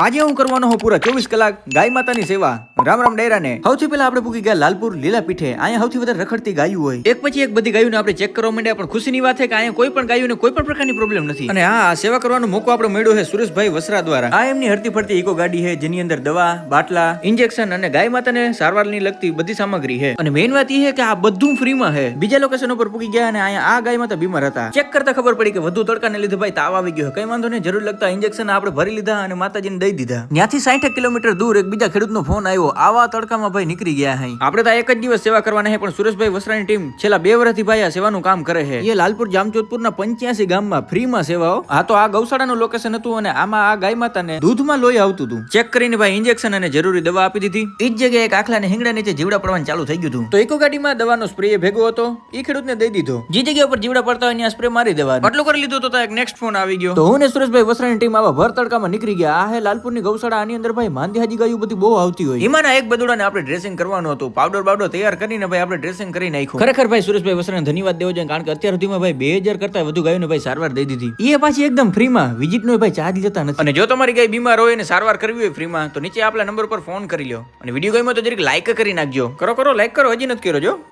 આજે હું કરવાનો હું પૂરા ચોવીસ કલાક ગાય માતાની સેવા. રામ રામ ડેરાને. સૌથી પહેલા આપણે પૂકી ગયા લાલપુર લીલા પીઠે. અહીંયા સૌથી વધારે રખડતી ગાયું હોય. એક પછી એક બધી ગાયોને આપણે ચેક કરવા માંડ્યા, પણ ખુશીની વાત છે કે અહીંયા કોઈ પણ ગાયોને કોઈ પણ પ્રકારની પ્રોબ્લેમ નથી. અને હા સેવા કરવાનો મોકો આપણે મળ્યો છે સુરેશભાઈ વસરા દ્વારા. આ એમની હરતી ફરતી ઇકો ગાડી છે, જેની અંદર દવા, બાટલા ઇન્જેક્શન અને ગાય માતાને સારવારની લગતી બધી સામગ્રી છે. અને મેઇન વાત એ છે કે આ બધું ફ્રીમાં છે. બીજા લોકેશન ઉપર પૂકી ગયા અને અહીંયા આ ગાય માતા બીમાર હતા. ચેક કરતા ખબર પડી કે વધુ તડકાને લીધે ભાઈ તાવ આવી ગયો. કઈ વાંધો નહીં, જરૂર લગતા ઇન્જેક્શન આપણે ભરી લીધા અને માતાજીને દઈ દીધા. ત્યાંથી સાઠ કિલોમીટર દૂર એક બીજા ખેડૂતનો ફોન આવ્યો આવા તડકામાં ભાઈ નીકળી ગયા હૈ આપણે તો એક જ દિવસ સેવા કરવાના હે પણ સુરેશભાઈ વસરાની ટીમ છેલ્લા બે વર્ષથી ભાઈ આ સેવાનું કામ કરે છે એ લાલપુર જામજોધપુરના પંચ્યાસી ગામમાં ફ્રીમાં સેવાઓ. હા તો આ ગૌશાળાનું લોકેશન હતું અને આમાં આ ગાય માતાને દૂધમાં લોહી આવતું હતું. ચેક કરીને ભાઈ ઇન્જેક્શન અને જરૂરી દવા આપી દીધી. એ જ જગ્યાએ એક આખલા ને હિંગડા નીચે જીવડા પડવાનું ચાલુ થઈ ગયું હતું. તો એકો ગાડીમાં દવાનો સ્પ્રે ભેગો હતો. એ ખેડૂતને દઈ દીધો. જે જગ્યા પર જીવડા પડતા હોય ત્યાં સ્પ્રે મારી દેવાનો. આટલું કરી લીધું તો એક નેક્સ્ટ ફોન આવી ગયો. તો હું ને સુરેશભાઈ વસરાની ટીમ આવા ભર તડકામાં નીકળી ગયા. આ હે લાલપુરની ગૌશાળા આની અંદર ભાઈ માંદી હાજી ગાયું બધી બહુ આવતી હોય. એમાંના એક બદુડાને આપણે ડ્રેસિંગ કરવાનું હતું. પાવડર બાવડર તૈયાર કરીને ભાઈ આપણે ડ્રેસિંગ કરી નાખ્યું. ખરેખર ભાઈ સુરેશભાઈ વસરાને ધન્યવાદ દેવો જોઈએ કારણ કે અત્યાર સુધીમાં ભાઈ બે હજાર કરતા વધુ ગાયોને ભાઈ સારવાર દઈ દીધી. એ પાછી એકદમ ફ્રીમાં વિઝિટનો ભાઈ ચાર્જ લેતા નથી. અને જો તમારી ગાય બીમાર હોય અને સારવાર કરવી હોય ફ્રીમાં તો નીચે આપણા નંબર પર ફોન કરી લો અને વીડિયો ગમ્યો તો જરીક લાઈક કરી નાખજો. કરો કરો લાઈક કરો હજી નથી કર્યો જો.